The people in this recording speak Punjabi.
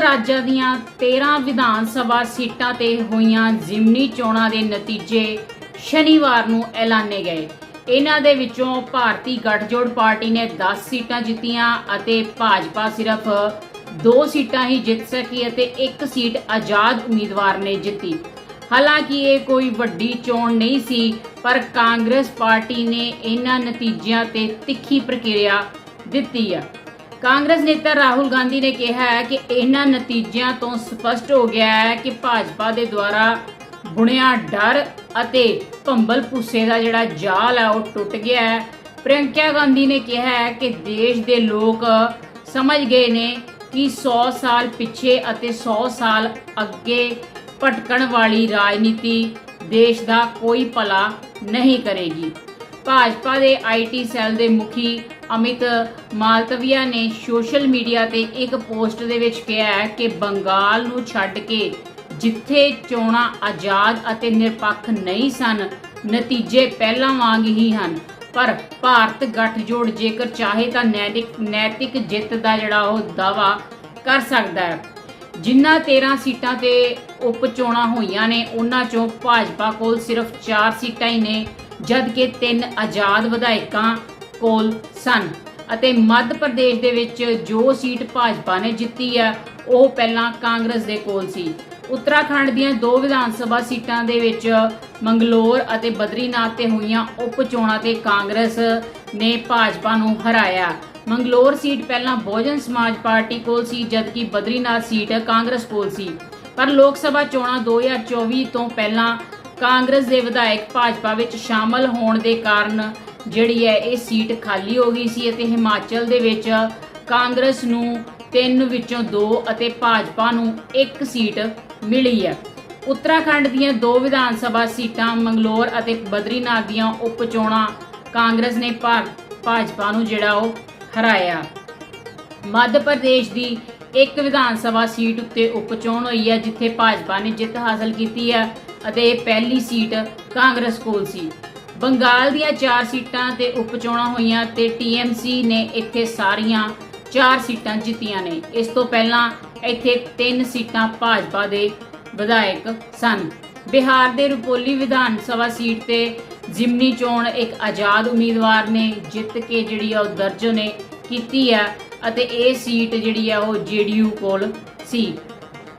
ਰਾਜਾਂ ਦੀਆਂ 13 ਵਿਧਾਨ ਸਭਾ ਸੀਟਾਂ ਤੇ ਹੋਈਆਂ ਜ਼ਿਮਨੀ ਚੋਣਾਂ ਦੇ ਨਤੀਜੇ ਸ਼ਨੀਵਾਰ ਨੂੰ ਐਲਾਨੇ ਗਏ। ਇਹਨਾਂ ਦੇ ਵਿੱਚੋਂ ਭਾਰਤੀ ਗੱਠਜੋੜ ਪਾਰਟੀ ਨੇ 10 ਸੀਟਾਂ ਜਿੱਤੀਆਂ ਅਤੇ ਭਾਜਪਾ ਸਿਰਫ 2 ਸੀਟਾਂ ਹੀ ਜਿੱਤ ਸਕੀ ਅਤੇ ਇੱਕ ਸੀਟ ਆਜ਼ਾਦ ਉਮੀਦਵਾਰ ਨੇ ਜਿੱਤੀ। ਹਾਲਾਂਕਿ ਇਹ ਕੋਈ ਵੱਡੀ ਚੋਣ ਨਹੀਂ ਸੀ, ਪਰ ਕਾਂਗਰਸ ਪਾਰਟੀ ਨੇ ਇਹਨਾਂ ਨਤੀਜਿਆਂ ਤੇ ਤਿੱਖੀ ਪ੍ਰਕਿਰਿਆ ਦਿੱਤੀ ਹੈ ਕਾਂਗਰਸ ਨੇਤਾ ਰਾਹੁਲ ਗਾਂਧੀ ਨੇ ਕਿਹਾ ਹੈ ਕਿ ਇਹਨਾਂ ਨਤੀਜਿਆਂ ਤੋਂ ਸਪਸ਼ਟ ਹੋ ਗਿਆ ਹੈ ਕਿ ਭਾਜਪਾ ਦੇ ਦੁਆਰਾ ਬੁਣਿਆ ਡਰ ਅਤੇ ਭੰਬਲ ਭੂਸੇ ਦਾ ਜਿਹੜਾ ਜਾਲ ਹੈ ਉਹ ਟੁੱਟ ਗਿਆ ਹੈ। ਪ੍ਰਿਯੰਕਾ ਗਾਂਧੀ ਨੇ ਕਿਹਾ ਹੈ ਕਿ ਦੇਸ਼ ਦੇ ਲੋਕ ਸਮਝ ਗਏ ਨੇ ਕਿ 100 ਸਾਲ ਪਿੱਛੇ ਅਤੇ 100 ਸਾਲ ਅੱਗੇ ਭਟਕਣ ਵਾਲੀ ਰਾਜਨੀਤੀ ਦੇਸ਼ ਦਾ ਕੋਈ ਭਲਾ ਨਹੀਂ ਕਰੇਗੀ। ਭਾਜਪਾ ਦੇ ਆਈਟੀ ਸੈੱਲ ਦੇ ਮੁਖੀ ਅਮਿਤ ਮਾਲਤਵੀਆ ਨੇ ਸੋਸ਼ਲ ਮੀਡੀਆ ਤੇ ਇੱਕ ਪੋਸਟ ਦੇ ਵਿੱਚ ਕਿਹਾ ਹੈ ਕਿ ਬੰਗਾਲ ਨੂੰ ਛੱਡ ਕੇ ਜਿੱਥੇ ਚੋਣਾਂ ਆਜ਼ਾਦ ਅਤੇ ਨਿਰਪੱਖ ਨਹੀਂ ਸਨ, ਨਤੀਜੇ ਪਹਿਲਾਂ ਵਾਂਗ ਹੀ ਹਨ। ਪਰ ਭਾਰਤ ਗੱਠਜੋੜ ਜੇਕਰ ਚਾਹੇ ਤਾਂ ਨੈਤਿਕ ਨੈਤਿਕ ਜਿੱਤ ਦਾ ਜਿਹੜਾ ਉਹ ਦਾਵਾ ਕਰ ਸਕਦਾ ਹੈ। ਜਿਨ੍ਹਾਂ 13 ਸੀਟਾਂ ਤੇ ਉਪ ਚੋਣਾਂ ਹੋਈਆਂ ਨੇ, ਉਹਨਾਂ ਚੋਂ ਭਾਜਪਾ ਕੋਲ ਸਿਰਫ 4 ਸੀਟਾਂ ਹੀ ਨੇ ਜਦ ਕਿ ਤਿੰਨ ਆਜ਼ਾਦ ਵਿਧਾਇਕਾਂ ਕੋਲ ਸਨ ਅਤੇ ਮੱਧ ਪ੍ਰਦੇਸ਼ ਦੇ ਵਿੱਚ ਜੋ ਸੀਟ ਭਾਜਪਾ ਨੇ ਜਿੱਤੀ ਹੈ, ਉਹ ਪਹਿਲਾਂ ਕਾਂਗਰਸ ਦੇ ਕੋਲ ਸੀ। ਉੱਤਰਾਖੰਡ ਦੀਆਂ ਦੋ ਵਿਧਾਨ ਸਭਾ ਸੀਟਾਂ ਦੇ ਵਿੱਚ ਮੰਗਲੌਰ ਅਤੇ ਬਦਰੀਨਾਥ ਤੇ ਹੋਈਆਂ ਉਪ ਚੋਣਾਂ ਤੇ ਕਾਂਗਰਸ ਨੇ ਭਾਜਪਾ ਨੂੰ ਹਰਾਇਆ। ਮੰਗਲੌਰ ਸੀਟ ਪਹਿਲਾਂ ਬਹੁਜਨ ਸਮਾਜ ਪਾਰਟੀ ਕੋਲ ਸੀ, ਜਦਕਿ ਬਦਰੀਨਾਥ ਸੀਟ ਕਾਂਗਰਸ ਕੋਲ ਸੀ। ਪਰ ਲੋਕ ਸਭਾ ਚੋਣਾਂ 2024 ਤੋਂ ਪਹਿਲਾਂ ਕਾਂਗਰਸ ਦੇ ਵਿਧਾਇਕ ਭਾਜਪਾ ਵਿੱਚ ਸ਼ਾਮਲ ਹੋਣ ਦੇ ਕਾਰਨ ਜਿਹੜੀ ਹੈ ਇਹ ਸੀਟ ਖਾਲੀ ਹੋ ਗਈ ਸੀ ਅਤੇ ਹਿਮਾਚਲ ਦੇ ਵਿੱਚ ਕਾਂਗਰਸ ਨੂੰ ਤਿੰਨ ਵਿੱਚੋਂ ਦੋ ਅਤੇ ਭਾਜਪਾ ਨੂੰ ਇੱਕ ਸੀਟ ਮਿਲੀ ਹੈ। ਉੱਤਰਾਖੰਡ ਦੀਆਂ ਦੋ ਵਿਧਾਨ ਸਭਾ ਸੀਟਾਂ, ਮੰਗਲੌਰ ਅਤੇ ਬਦਰੀਨਾਥ ਦੀਆਂ ਉਪ ਚੋਣਾਂ ਕਾਂਗਰਸ ਨੇ ਭਾਰ- ਭਾਜਪਾ ਨੂੰ ਜਿਹੜਾ ਉਹ ਹਰਾਇਆ। ਮੱਧ ਪ੍ਰਦੇਸ਼ ਦੀ ਇੱਕ ਵਿਧਾਨ ਸਭਾ ਸੀਟ ਉੱਤੇ ਉਪਚੋਣ ਹੋਈ ਹੈ, ਜਿੱਥੇ ਭਾਜਪਾ ਨੇ ਜਿੱਤ ਹਾਸਲ ਕੀਤੀ ਹੈ ਅਤੇ ਇਹ ਪਹਿਲੀ ਸੀਟ ਕਾਂਗਰਸ ਕੋਲ ਸੀ। ਬੰਗਾਲ ਦੀਆਂ 4 ਸੀਟਾਂ ਤੇ ਉਪਚੋਣਾਂ ਹੋਈਆਂ ਤੇ ਟੀਐਮਸੀ ਨੇ ਇੱਥੇ ਸਾਰੀਆਂ 4 ਸੀਟਾਂ ਜਿੱਤੀਆਂ ਨੇ। ਇਸ ਤੋਂ ਪਹਿਲਾਂ ਇੱਥੇ 3 ਸੀਟਾਂ ਭਾਜਪਾ ਦੇ ਵਿਧਾਇਕ ਸਨ। ਬਿਹਾਰ ਦੇ ਰੁਪੋਲੀ ਵਿਧਾਨ ਸਭਾ ਸੀਟ ਤੇ ਜ਼ਿਮਨੀ ਚੋਣ ਇੱਕ ਆਜ਼ਾਦ ਉਮੀਦਵਾਰ ਨੇ ਜਿੱਤ ਕੇ ਜਿਹੜੀ ਆ ਉਹ ਦਰਜ ਨੇ ਕੀਤੀ ਹੈ ਅਤੇ ਇਹ ਸੀਟ ਜਿਹੜੀ ਆ ਉਹ ਜੇਡੀਯੂ ਕੋਲ ਸੀ।